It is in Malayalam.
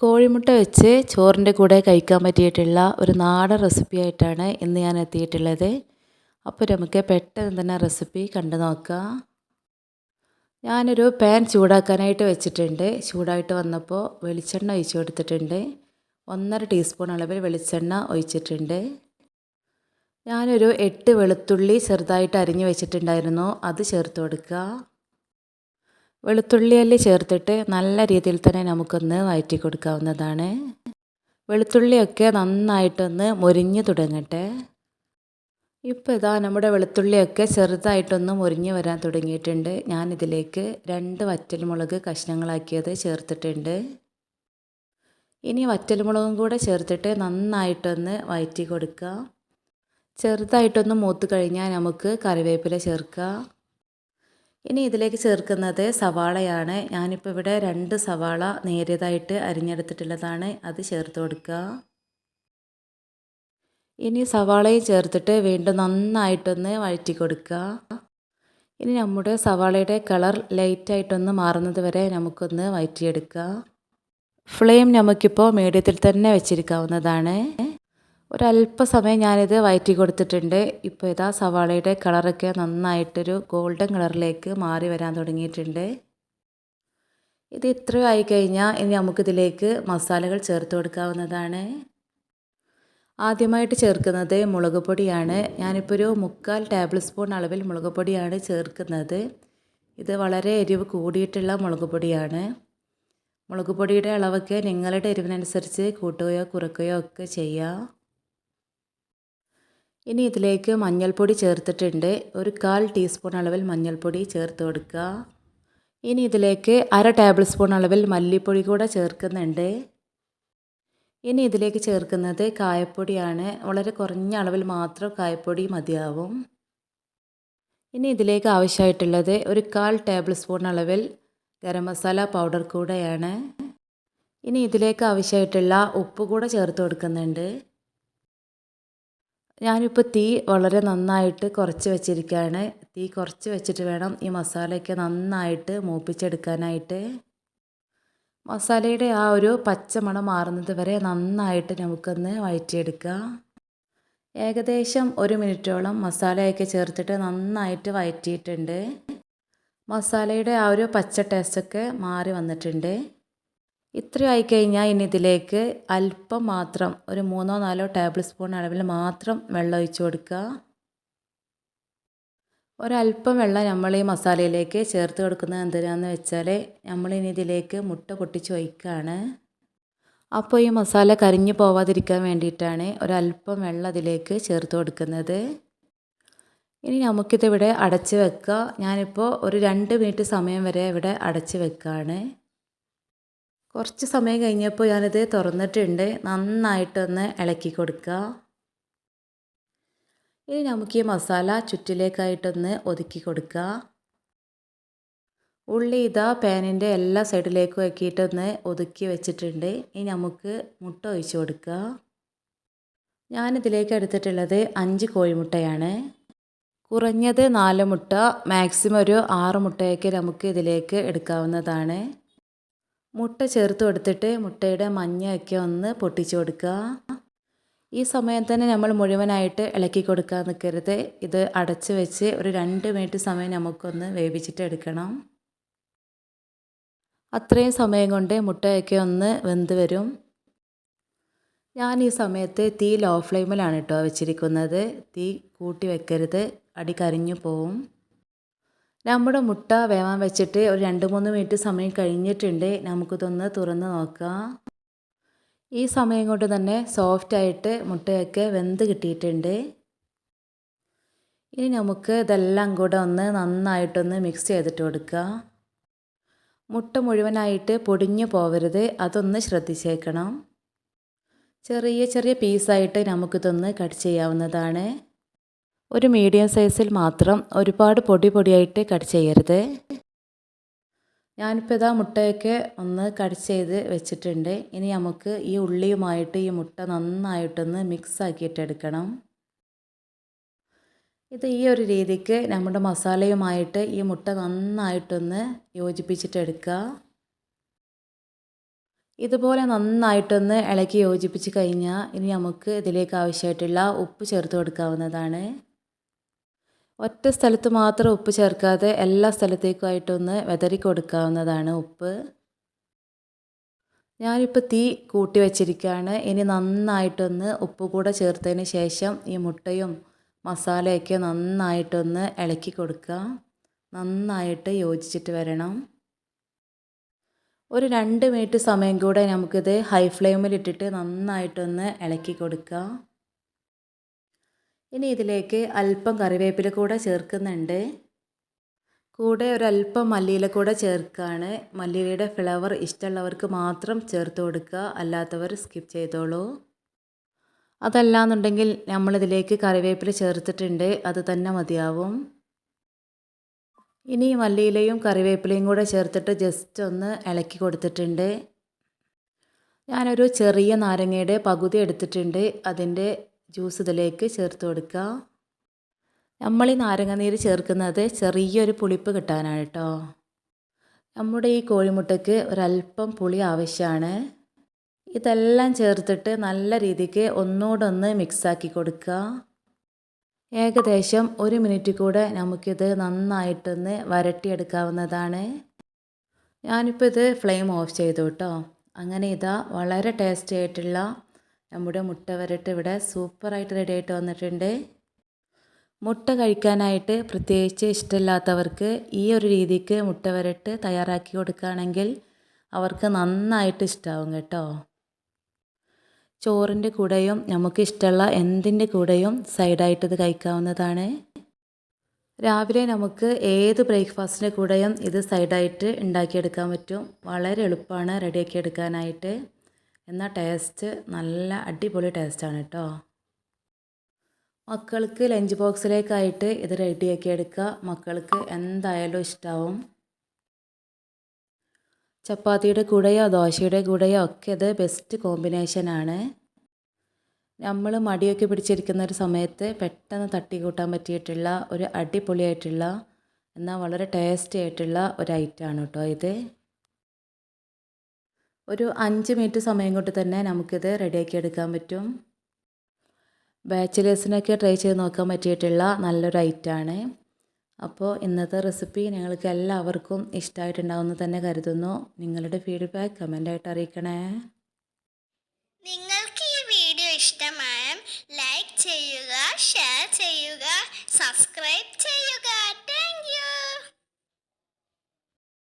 കോഴിമുട്ട വെച്ച് ചോറിന്റെ കൂടെ കഴിക്കാൻ പറ്റിയിട്ടുള്ള ഒരു നാടൻ റെസിപ്പി ആയിട്ടാണ് ഇന്ന് ഞാൻ എത്തിയിട്ടുള്ളത്. അപ്പോൾ നമുക്ക് പെട്ടെന്ന് തന്നെ റെസിപ്പി കണ്ടു നോക്കാം. ഞാനൊരു പാൻ ചൂടാക്കാനായിട്ട് വെച്ചിട്ടുണ്ട്. ചൂടായിട്ട് വന്നപ്പോൾ വെളിച്ചെണ്ണ ഒഴിച്ചു കൊടുത്തിട്ടുണ്ട്. ഒന്നര ടീസ്പൂൺ അളവിൽ വെളിച്ചെണ്ണ ഒഴിച്ചിട്ടുണ്ട്. ഞാനൊരു എട്ട് വെളുത്തുള്ളി ചെറുതായിട്ട് അരിഞ്ഞു വെച്ചിട്ടുണ്ടായിരുന്നു. അത് ചേർത്ത് കൊടുക്കുക വെളുത്തുള്ളിയല്ലി ചേർത്തിട്ട് നല്ല രീതിയിൽ തന്നെ നമുക്കൊന്ന് വഴറ്റി കൊടുക്കാവുന്നതാണ്. വെളുത്തുള്ളിയൊക്കെ നന്നായിട്ടൊന്ന് മുരിഞ്ഞു തുടങ്ങട്ടെ. ഇപ്പോൾ ഇതാ നമ്മുടെ വെളുത്തുള്ളിയൊക്കെ ചെറുതായിട്ടൊന്ന് മുരിഞ്ഞു വരാൻ തുടങ്ങിയിട്ടുണ്ട്. ഞാനിതിലേക്ക് രണ്ട് വറ്റൽമുളക് കഷ്ണങ്ങളാക്കിയത് ചേർത്തിട്ടുണ്ട്. ഇനി വറ്റൽമുളകും കൂടെ ചേർത്തിട്ട് നന്നായിട്ടൊന്ന് വഴറ്റി കൊടുക്കുക ചെറുതായിട്ടൊന്ന് മൂത്ത് കഴിഞ്ഞാൽ നമുക്ക് കറിവേപ്പില ചേർക്കാം. ഇനി ഇതിലേക്ക് ചേർക്കുന്നത് സവാളയാണ്. ഞാനിപ്പോൾ ഇവിടെ രണ്ട് സവാള നേരിയതായിട്ട് അരിഞ്ഞെടുത്തിട്ടുള്ളതാണ്. അത് ചേർത്ത് കൊടുക്കുക ഇനി സവാളയും ചേർത്തിട്ട് വീണ്ടും നന്നായിട്ടൊന്ന് വഴറ്റി കൊടുക്കുക ഇനി നമ്മുടെ സവാളയുടെ കളർ ലൈറ്റായിട്ടൊന്ന് മാറുന്നത് വരെ നമുക്കൊന്ന് വഴറ്റിയെടുക്കുക ഫ്ലെയിം നമുക്കിപ്പോൾ മീഡിയത്തിൽ തന്നെ വെച്ചിരിക്കാവുന്നതാണ്. ഒരല്പസമയം ഞാനിത് വയറ്റി കൊടുത്തിട്ടുണ്ട് ഇപ്പോൾ ഇതാ സവാളയുടെ കളറൊക്കെ നന്നായിട്ടൊരു ഗോൾഡൻ കളറിലേക്ക് മാറി വരാൻ തുടങ്ങിയിട്ടുണ്ട്. ഇത് ഇത്രയും ആയി കഴിഞ്ഞാൽ ഇനി നമുക്കിതിലേക്ക് മസാലകൾ ചേർത്ത് കൊടുക്കാവുന്നതാണ്. ആദ്യമായിട്ട് ചേർക്കുന്നത് മുളക് പൊടിയാണ്. ഞാനിപ്പോൾ ഒരു മുക്കാൽ ടേബിൾ സ്പൂൺ അളവിൽ മുളക് പൊടിയാണ് ചേർക്കുന്നത്. ഇത് വളരെ എരിവ് കൂടിയിട്ടുള്ള മുളക് പൊടിയാണ്. മുളക് പൊടിയുടെ അളവൊക്കെ നിങ്ങളുടെ എരിവിനനുസരിച്ച് കൂട്ടുകയോ കുറയ്ക്കുകയോ ഒക്കെ ചെയ്യാം. ഇനി ഇതിലേക്ക് മഞ്ഞൾപ്പൊടി ചേർത്തിട്ടുണ്ട്. ഒരു കാൽ ടീസ്പൂൺ അളവിൽ മഞ്ഞൾപ്പൊടി ചേർത്ത് കൊടുക്കുക. ഇനി ഇതിലേക്ക് അര ടേബിൾ സ്പൂൺ അളവിൽ മല്ലിപ്പൊടി കൂടെ ചേർക്കുന്നുണ്ട്. ഇനി ഇതിലേക്ക് ചേർക്കുന്നത് കായപ്പൊടിയാണ്. വളരെ കുറഞ്ഞ അളവിൽ മാത്രം കായപ്പൊടി മതിയാവും. ഇനി ഇതിലേക്ക് ആവശ്യമായിട്ടുള്ളത് ഒരു കാൽ ടേബിൾ സ്പൂൺ അളവിൽ ഗരം മസാല പൗഡർ കൂടെയാണ്. ഇനി ഇതിലേക്ക് ആവശ്യമായിട്ടുള്ള ഉപ്പ് കൂടെ ചേർത്ത് കൊടുക്കുന്നുണ്ട്. ഞാനിപ്പോൾ തീ വളരെ നന്നായിട്ട് കുറച്ച് വെച്ചിരിക്കുകയാണ് തീ കുറച്ച് വെച്ചിട്ട് വേണം ഈ മസാലയൊക്കെ നന്നായിട്ട് മൂപ്പിച്ചെടുക്കാനായിട്ട്. മസാലയുടെ ആ ഒരു പച്ചമണം മാറുന്നത് വരെ നന്നായിട്ട് നമുക്കൊന്ന് വഴറ്റിയെടുക്കാം ഏകദേശം ഒരു മിനിറ്റോളം മസാലയൊക്കെ ചേർത്തിട്ട് നന്നായിട്ട് വഴറ്റിയിട്ടുണ്ട് മസാലയുടെ ആ ഒരു പച്ച ടേസ്റ്റൊക്കെ മാറി വന്നിട്ടുണ്ട്. ഇത്രയും ആയിക്കഴിഞ്ഞാൽ ഇനി ഇതിലേക്ക് അല്പം മാത്രം ഒരു മൂന്നോ നാലോ ടേബിൾ സ്പൂൺ അളവിൽ മാത്രം വെള്ളം ഒഴിച്ചു കൊടുക്കുക. ഒരല്പം വെള്ളം നമ്മൾ ഈ മസാലയിലേക്ക് ചേർത്ത് കൊടുക്കുന്നത് എന്തിനാന്ന് വെച്ചാൽ നമ്മൾ ഇനി ഇതിലേക്ക് മുട്ട പൊട്ടിച്ച് ഒഴിക്കുകയാണ്. അപ്പോൾ ഈ മസാല കരിഞ്ഞു പോവാതിരിക്കാൻ വേണ്ടിയിട്ടാണ് ഒരല്പം വെള്ളം അതിലേക്ക് ചേർത്ത് കൊടുക്കുന്നത്. ഇനി നമുക്കിതിവിടെ അടച്ച് വെക്കുക. ഞാനിപ്പോൾ ഒരു രണ്ട് മിനിറ്റ് സമയം വരെ ഇവിടെ അടച്ച് വെക്കുകയാണ്. കുറച്ച് സമയം കഴിഞ്ഞപ്പോൾ ഞാനിത് തുറന്നിട്ടുണ്ട്. നന്നായിട്ടൊന്ന് ഇളക്കി കൊടുക്കുക. ഇനി നമുക്ക് ഈ മസാല ചുറ്റിലേക്കായിട്ടൊന്ന് ഒതുക്കി കൊടുക്കുക. ഉള്ളി ഇതാ പാനിന്റെ എല്ലാ സൈഡിലേക്കും ആക്കിയിട്ടൊന്ന് ഒതുക്കി വെച്ചിട്ടുണ്ട്. ഇനി നമുക്ക് മുട്ട ഒഴിച്ചു കൊടുക്കുക. ഞാനിതിലേക്ക് എടുത്തിട്ടുള്ളത് അഞ്ച് കോഴിമുട്ടയാണ്. കുറഞ്ഞത് നാല് മുട്ട മാക്സിമം ഒരു ആറ് മുട്ടയൊക്കെ നമുക്ക് ഇതിലേക്ക് എടുക്കാവുന്നതാണ്. മുട്ട ചേർത്ത് കൊടുത്തിട്ട് മുട്ടയുടെ മഞ്ഞയൊക്കെ ഒന്ന് പൊട്ടിച്ചു കൊടുക്കുക. ഈ സമയം തന്നെ നമ്മൾ മുഴുവനായിട്ട് ഇളക്കി കൊടുക്കാൻ നിൽക്കരുത്. ഇത് അടച്ച് വെച്ച് ഒരു രണ്ട് മിനിറ്റ് സമയം നമുക്കൊന്ന് വേവിച്ചിട്ട് എടുക്കണം. അത്രയും സമയം കൊണ്ട് മുട്ടയൊക്കെ ഒന്ന് വെന്ത് വരും. ഞാൻ ഈ സമയത്ത് തീ ലോ ഫ്ലെയിമിലാണ് കേട്ടോ വെച്ചിരിക്കുന്നത്. തീ കൂട്ടി വെക്കരുത്. അടി കരിഞ്ഞു പോവും. നമ്മുടെ മുട്ട വേവാൻ വെച്ചിട്ട് ഒരു രണ്ട് മൂന്ന് മിനിറ്റ് സമയം കഴിഞ്ഞിട്ടുണ്ട്. നമുക്കിതൊന്ന് തുറന്ന് നോക്കാം. ഈ സമയം കൊണ്ട് തന്നെ സോഫ്റ്റായിട്ട് മുട്ടയൊക്കെ വെന്ത് കിട്ടിയിട്ടുണ്ട്. ഇനി നമുക്ക് ഇതെല്ലാം കൂടെ ഒന്ന് നന്നായിട്ടൊന്ന് മിക്സ് ചെയ്തിട്ട് കൊടുക്കുക മുട്ട മുഴുവനായിട്ട് പൊടിഞ്ഞു പോവരുത്. അതൊന്ന് ശ്രദ്ധിച്ചേക്കണം. ചെറിയ ചെറിയ പീസായിട്ട് നമുക്കിതൊന്ന് കട്ട് ചെയ്യാവുന്നതാണ്. ഒരു മീഡിയം സൈസിൽ മാത്രം ഒരുപാട് പൊടി പൊടിയായിട്ട് കട്ട് ചെയ്യരുത്. ഞാനിപ്പോൾ ഇതാ മുട്ടയൊക്കെ ഒന്ന് കട്ട് ചെയ്ത് വെച്ചിട്ടുണ്ട്. ഇനി നമുക്ക് ഈ ഉള്ളിയുമായിട്ട് ഈ മുട്ട നന്നായിട്ടൊന്ന് മിക്സ് ആക്കിയിട്ടെടുക്കണം ഇത് ഈ ഒരു രീതിക്ക് നമ്മുടെ മസാലയുമായിട്ട് ഈ മുട്ട നന്നായിട്ടൊന്ന് യോജിപ്പിച്ചിട്ടെടുക്കുക ഇതുപോലെ നന്നായിട്ടൊന്ന് ഇളക്കി യോജിപ്പിച്ച് കഴിഞ്ഞാൽ ഇനി നമുക്ക് ഇതിലേക്ക് ആവശ്യമായിട്ടുള്ള ഉപ്പ് ചേർത്ത് കൊടുക്കാവുന്നതാണ്. ഒറ്റ സ്ഥലത്ത് മാത്രം ഉപ്പ് ചേർക്കാതെ എല്ലാ സ്ഥലത്തേക്കുമായിട്ടൊന്ന് വെതറി കൊടുക്കാവുന്നതാണ് ഉപ്പ്. ഞാനിപ്പോൾ തീ കൂട്ടി വെച്ചിരിക്കുകയാണ് ഇനി നന്നായിട്ടൊന്ന് ഉപ്പ് കൂടെ ചേർത്തതിന് ശേഷം ഈ മുട്ടയും മസാലയൊക്കെ നന്നായിട്ടൊന്ന് ഇളക്കി കൊടുക്കുക. നന്നായിട്ട് യോജിച്ചിട്ട് വരണം. ഒരു രണ്ട് മിനിറ്റ് സമയം കൂടെ നമുക്കിത് ഹൈ ഫ്ലെയിമിലിട്ടിട്ട് നന്നായിട്ടൊന്ന് ഇളക്കി കൊടുക്കുക. ഇനി ഇതിലേക്ക് അല്പം കറിവേപ്പില കൂടെ ചേർക്കുന്നുണ്ട്. കൂടെ ഒരല്പം മല്ലിയില കൂടെ ചേർക്കുകയാണ് മല്ലിയിലയുടെ ഫ്ലവർ ഇഷ്ടമുള്ളവർക്ക് മാത്രം ചേർത്ത് കൊടുക്കുക. അല്ലാത്തവർ സ്കിപ്പ് ചെയ്തോളൂ. അതല്ലാന്നുണ്ടെങ്കിൽ നമ്മളിതിലേക്ക് കറിവേപ്പില ചേർത്തിട്ടുണ്ട്. അത് തന്നെ മതിയാവും. ഇനി മല്ലിയിലയും കറിവേപ്പിലയും കൂടെ ചേർത്തിട്ട് ജസ്റ്റ് ഒന്ന് ഇളക്കി കൊടുത്തിട്ടുണ്ട്. ഞാനൊരു ചെറിയ നാരങ്ങയുടെ പകുതി എടുത്തിട്ടുണ്ട്. അതിന്റെ ജ്യൂസ് ഇതിലേക്ക് ചേർത്ത് കൊടുക്കുക. നമ്മൾ ഈ നാരങ്ങ നീര് ചേർക്കുന്നത് ചെറിയൊരു പുളിപ്പ് കിട്ടാനാണ് കേട്ടോ നമ്മുടെ ഈ കോഴിമുട്ടയ്ക്ക് ഒരല്പം പുളി ആവശ്യമാണ് ഇതെല്ലാം ചേർത്തിട്ട് നല്ല രീതിക്ക് ഒന്നോടൊന്ന് മിക്സാക്കി കൊടുക്കുക. ഏകദേശം ഒരു മിനിറ്റ് കൂടെ നമുക്കിത് നന്നായിട്ടൊന്ന് വരട്ടിയെടുക്കാവുന്നതാണ്. ഞാനിപ്പോൾ ഇത് ഫ്ലെയിം ഓഫ് ചെയ്തു കേട്ടോ അങ്ങനെ ഇതാ വളരെ ടേസ്റ്റി ആയിട്ടുള്ള നമ്മുടെ മുട്ട വരട്ട് ഇവിടെ സൂപ്പറായിട്ട് റെഡി ആയിട്ട് വന്നിട്ടുണ്ട്. മുട്ട കഴിക്കാനായിട്ട് പ്രത്യേകിച്ച് ഇഷ്ടമില്ലാത്തവർക്ക് ഈ ഒരു രീതിക്ക് മുട്ട വരട്ട് തയ്യാറാക്കി കൊടുക്കുകയാണെങ്കിൽ അവർക്ക് നന്നായിട്ട് ഇഷ്ടമാവും കേട്ടോ. ചോറിന്റെ കൂടെയും നമുക്ക് ഇഷ്ടമുള്ള എന്തിന്റെ കൂടെയും സൈഡായിട്ട് ഇത് കഴിക്കാവുന്നതാണ്. രാവിലെ നമുക്ക് ഏത് ബ്രേക്ക്ഫാസ്റ്റിന്റെ കൂടെയും ഇത് സൈഡായിട്ട് ഉണ്ടാക്കിയെടുക്കാൻ പറ്റും. വളരെ എളുപ്പമാണ് റെഡിയാക്കി എടുക്കാനായിട്ട്. എന്നാൽ ടേസ്റ്റ് നല്ല അടിപൊളി ടേസ്റ്റാണ് കേട്ടോ മക്കൾക്ക് ലഞ്ച് ബോക്സിലേക്കായിട്ട് ഇത് റെഡിയാക്കി എടുക്കുക മക്കൾക്ക് എന്തായാലും ഇഷ്ടാവും. ചപ്പാത്തിയുടെ കൂടെയോ ദോശയുടെ കൂടെയോ ഒക്കെ ഇത് ബെസ്റ്റ് കോമ്പിനേഷനാണ് നമ്മൾ മടിയൊക്കെ പിടിച്ചിരിക്കുന്ന ഒരു സമയത്ത് പെട്ടെന്ന് തട്ടി കൂട്ടാൻ പറ്റിയിട്ടുള്ള ഒരു അടിപൊളിയായിട്ടുള്ള എന്നാൽ വളരെ ടേസ്റ്റി ആയിട്ടുള്ള ഒരു ഐറ്റമാണ് കേട്ടോ ഇത്. ഒരു അഞ്ച് മിനിറ്റ് സമയം കൊണ്ട് തന്നെ നമുക്കിത് റെഡിയാക്കി എടുക്കാൻ പറ്റും. ബാച്ചിലേഴ്സിനൊക്കെ ട്രൈ ചെയ്ത് നോക്കാൻ പറ്റിയിട്ടുള്ള നല്ലൊരു ഐറ്റമാണ് അപ്പോൾ ഇന്നത്തെ റെസിപ്പി നിങ്ങൾക്ക് എല്ലാവർക്കും ഇഷ്ടമായിട്ടുണ്ടാവുമെന്ന് തന്നെ കരുതുന്നു. നിങ്ങളുടെ ഫീഡ്ബാക്ക് കമന്റായിട്ട് അറിയിക്കണേ. നിങ്ങൾക്ക് ഈ വീഡിയോ ഇഷ്ടമായ ലൈക്ക് ചെയ്യുക ഷെയർ ചെയ്യുക സബ്സ്ക്രൈബ് ചെയ്യുക.